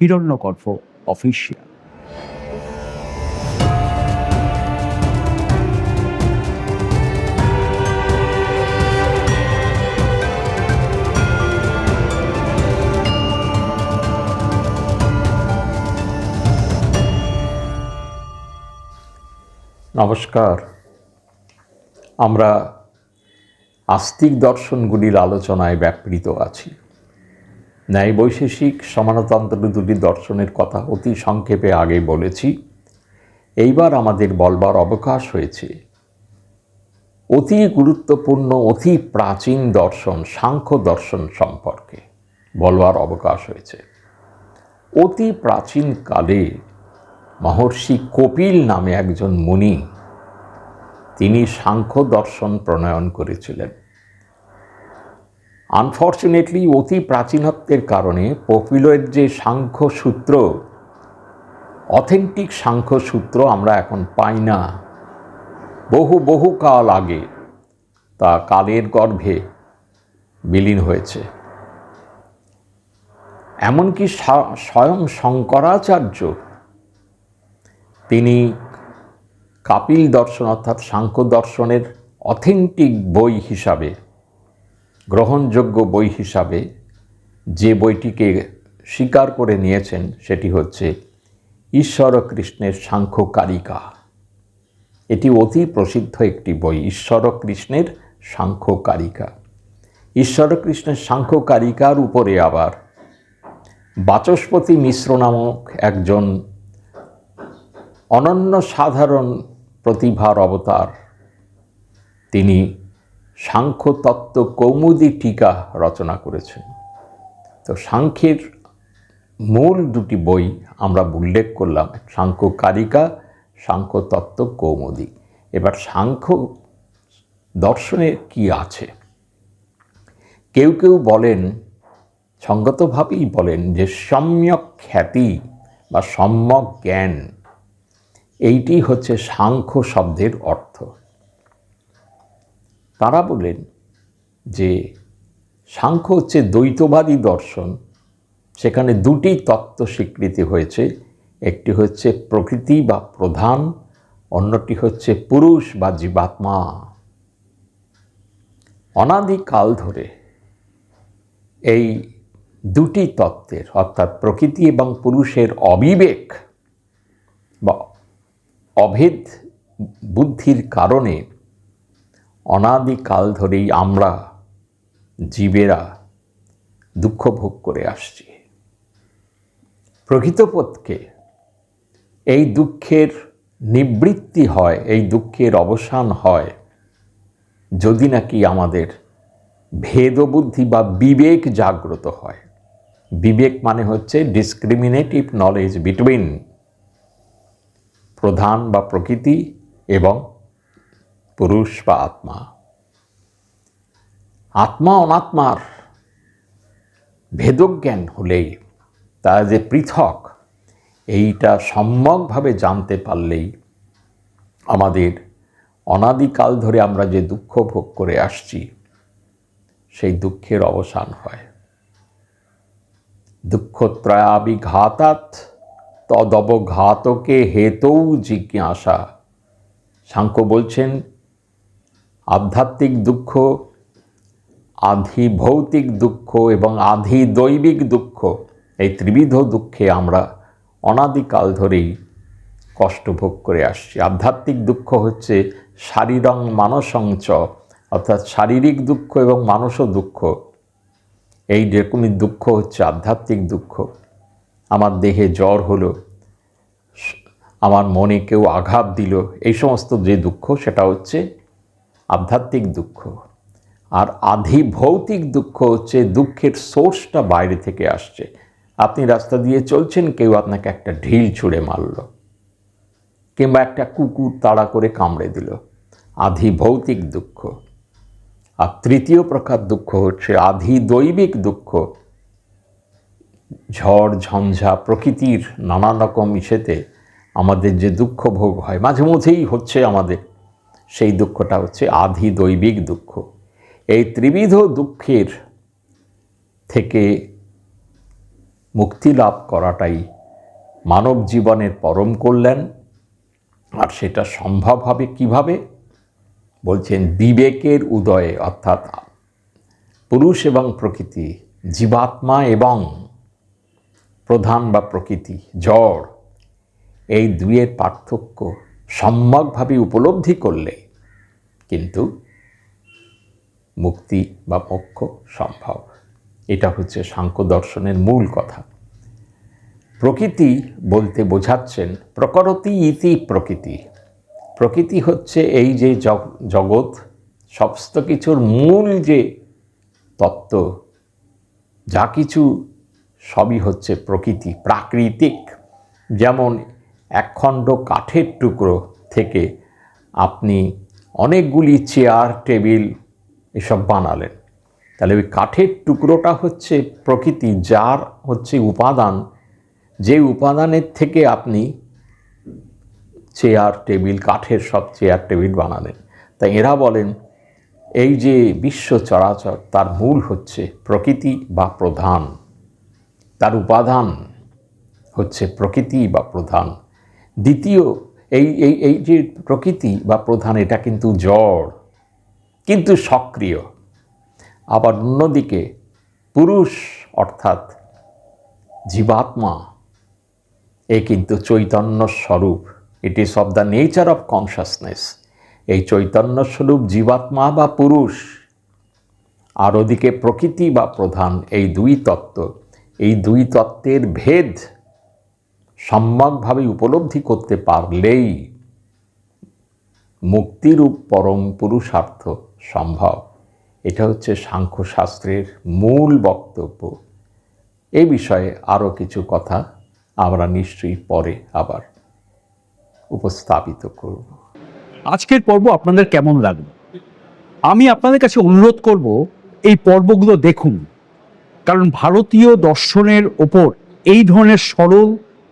হিরণ্যকর্ফ official নমস্কার। আমরা আস্তিক দর্শনগুলির আলোচনায় ব্যাপৃত আছি। ন্যায় বৈশেষিক সমানতন্ত্র দুটি দর্শনের কথা অতি সংক্ষেপে আগে বলেছি। এইবার আমাদের বলবার অবকাশ হয়েছে। অতি গুরুত্বপূর্ণ, অতি প্রাচীন দর্শন, সাংখ্য দর্শন সম্পর্কে বলবার অবকাশ হয়েছে। অতি প্রাচীন কালে মহর্ষি কপিল নামে একজন মুনি, তিনি সাংখ্য দর্শন প্রণয়ন করেছিলেন। আনফর্চুনেটলি অতি প্রাচীনত্বের কারণে পপিলের যে সাংখ্য সূত্র অথেন্টিক সাংখ্য সূত্র আমরা এখন পাই না। বহু বহু কাল আগে তা কালের গর্ভে বিলীন হয়েছে। এমনকি স্ব- স্বয়ং শঙ্করাচার্য তিনি কাপিল দর্শন অর্থাৎ সাংখ্য দর্শনের অথেন্টিক বই হিসাবে গ্রহণযোগ্য বই হিসাবে যে বইটিকে স্বীকার করে নিয়েছেন সেটি হচ্ছে ঈশ্বর কৃষ্ণের সাংখ্য কারিকা এটি অতি প্রসিদ্ধ একটি বই, ঈশ্বর কৃষ্ণের সাংখ্য কারিকা ঈশ্বর কৃষ্ণের সাংখ্য কারিকার উপরে আবার বাচস্পতি মিশ্র নামক একজন অনন্য সাধারণ প্রতিভার অবতার তিনি সাংখ্য তত্ত্ব কৌমুদী টিকা রচনা করেছেন। তো সাংখ্যের মূল দুটি বই আমরা উল্লেখ করলাম সাংখ্য কারিকা সাংখ্য তত্ত্ব কৌমুদী। এবার সাংখ্য দর্শনে কি আছে? কেউ কেউ বলেন, সঙ্গতভাবেই বলেন যে সম্যক খ্যাতি বা সম্যক জ্ঞান, এইটি হচ্ছে সাংখ্য শব্দের অর্থ। তারা বলেন যে সাংখ্য হচ্ছে দ্বৈতবাদী দর্শন। সেখানে দুটি তত্ত্ব স্বীকৃতি হয়েছে। একটি হচ্ছে প্রকৃতি বা প্রধান, অন্যটি হচ্ছে পুরুষ বা জীবাত্মা। অনাদিকাল ধরে এই দুটি তত্ত্বের, অর্থাৎ প্রকৃতি এবং পুরুষের অবিবেক বা অভেদ বুদ্ধির কারণে অনাদিকাল ধরেই আমরা জীবেরা দুঃখ ভোগ করে আসছি। প্রকৃতপক্ষে এই দুঃখের নিবৃত্তি হয়, এই দুঃখের অবসান হয় যদি নাকি আমাদের ভেদবুদ্ধি বা বিবেক জাগ্রত হয়। বিবেক মানে হচ্ছে ডিসক্রিমিনেটিভ নলেজ বিটুইন প্রধান বা প্রকৃতি এবং পুরুষ বা আত্মা। আত্মা অনাত্মার ভেদজ্ঞান হলেই তারা যে পৃথক, এইটা সম্যকভাবে জানতে পারলেই আমাদের অনাদিকাল ধরে আমরা যে দুঃখ ভোগ করে আসছি, সেই দুঃখের অবসান হয়। দুঃখত্রয়াবিঘাতাৎ তদবঘাতকে হেতৌ জিজ্ঞাসা। সাংখ্য বলছেন আধ্যাত্মিক দুঃখ আধি ভৌতিক দুঃখ এবং আধি দৈবিক দুঃখ, এই ত্রিবিধ দুঃখে আমরা অনাদিকাল ধরেই কষ্ট ভোগ করে আসছি। আধ্যাত্মিক দুঃখ হচ্ছে শারীরং মানসং চ, অর্থাৎ শারীরিক দুঃখ এবং মানসও দুঃখ। এই রকমই দুঃখ হচ্ছে আধ্যাত্মিক দুঃখ। আমার দেহে জ্বর হলো, আমার মনে কেউ আঘাত দিল, এই সমস্ত যে দুঃখ, সেটা হচ্ছে আধ্যাত্মিক দুঃখ আর আধি ভৌতিক দুঃখ হচ্ছে দুঃখের সোর্সটা বাইরে থেকে আসছে। আপনি রাস্তা দিয়ে চলছেন, কেউ আপনাকে একটা ঢিল ছুঁড়ে মারল কিংবা একটা কুকুর তাড়া করে কামড়ে দিল। আধি ভৌতিক দুঃখ। আর তৃতীয় প্রকার দুঃখ হচ্ছে আধি দৈবিক দুঃখ। ঝড়, ঝঞ্ঝা প্রকৃতির নানান রকম ইসেতে আমাদের যে দুঃখ ভোগ হয়, মাঝে মধ্যেই হচ্ছে আমাদের সেই দুঃখটা হচ্ছে আধি দৈবিক দুঃখ। এই ত্রিবিধ দুঃখের থেকে মুক্তি লাভ করাটাই মানব জীবনের পরম কল্যাণ। আর সেটা সম্ভব হবে কীভাবে? বলছেন, বিবেকের উদয়ে, অর্থাৎ পুরুষ এবং প্রকৃতি, জীবাত্মা এবং প্রধান বা প্রকৃতি জড় এই দুইয়ের পার্থক্য সম্যকভাবে উপলব্ধি করলে কিন্তু মুক্তি বা মোক্ষ সম্ভব। এটা হচ্ছে সাংখ্য দর্শনের মূল কথা। প্রকৃতি বলতে বোঝাচ্ছেন প্রকরতি ইতি প্রকৃতি। প্রকৃতি হচ্ছে এই যে জগৎ, সমস্ত কিছুর মূল যে তত্ত্ব, যা কিছু সবই হচ্ছে প্রকৃতি, প্রাকৃতিক। যেমন একখণ্ড কাঠের টুকরো থেকে আপনি অনেকগুলি চেয়ার, টেবিল এসব বানালেন। তাহলে ওই কাঠের টুকরোটা হচ্ছে প্রকৃতি, যার হচ্ছে উপাদান। যে উপাদানের থেকে আপনি চেয়ার, টেবিল, কাঠের সব চেয়ার, টেবিল বানালেন। তাই এরা বলেন, এই যে বিশ্ব চরাচর, তার মূল হচ্ছে প্রকৃতি বা প্রধান। তার উপাদান হচ্ছে প্রকৃতি বা প্রধান। দ্বিতীয়, এই এই এই যে প্রকৃতি বা প্রধান, এটা কিন্তু জড় কিন্তু সক্রিয়। আবার অন্যদিকে পুরুষ, অর্থাৎ জীবাত্মা, এ কিন্তু চৈতন্য স্বরূপ। It is of the nature of consciousness এই চৈতন্য স্বরূপ জীবাত্মা বা পুরুষ। আর ওদিকে প্রকৃতি বা প্রধান, এই দুই তত্ত্ব। এই দুই তত্ত্বের ভেদ সম্যকভাবে উপলব্ধি করতে পারলেই মুক্তিরূপ পরম পুরুষার্থ সম্ভব। এটা হচ্ছে সাংখ্যশাস্ত্রের মূল বক্তব্য। এ বিষয়ে আরও কিছু কথা আমরা নিশ্চয়ই পরে আবার উপস্থাপিত করব। আজকের পর্ব আপনাদের কেমন লাগল? আমি আপনাদের কাছে অনুরোধ করব, এই পর্বগুলো দেখুন। কারণ ভারতীয় দর্শনের ওপর এই ধরনের সরল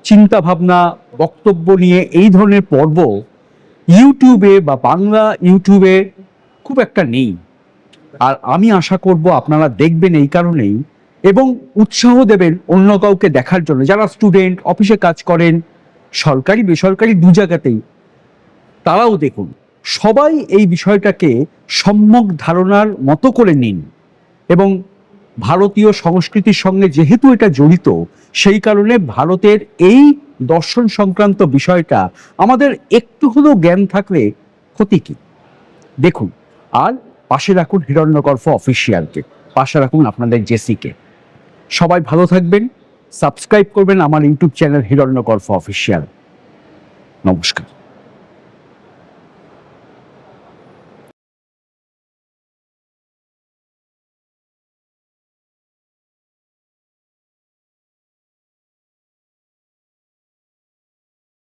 চিন্তাভাবনা, বক্তব্য নিয়ে এই ধরনের পর্ব ইউটিউবে বা বাংলা ইউটিউবে খুব একটা নেই। আর আমি আশা করব আপনারা দেখবেন এই কারণেই এবং উৎসাহ দেবেন অন্য কাউকে দেখার জন্য। যারা স্টুডেন্ট, অফিসে কাজ করেন, সরকারি, বেসরকারি দু জায়গাতেই, তারাও দেখুন, সবাই এই বিষয়টাকে সম্যক ধারণার মতো করে নিন এবং ভারতীয় সংস্কৃতির সঙ্গে যেহেতু এটা জড়িত, সেই কারণে ভারতের এই দর্শন সংক্রান্ত বিষয়টা আমাদের একটু হলেও জ্ঞান থাকলে ক্ষতি কি? দেখুন, আর পাশে রাখুন হিরণ্যকর্ফ অফিসিয়ালকে, পাশে রাখুন আপনাদের জেসিকে। সবাই ভালো থাকবেন, সাবস্ক্রাইব করবেন আমার ইউটিউব চ্যানেল হিরণ্যকর্ফ অফিসিয়াল। নমস্কার।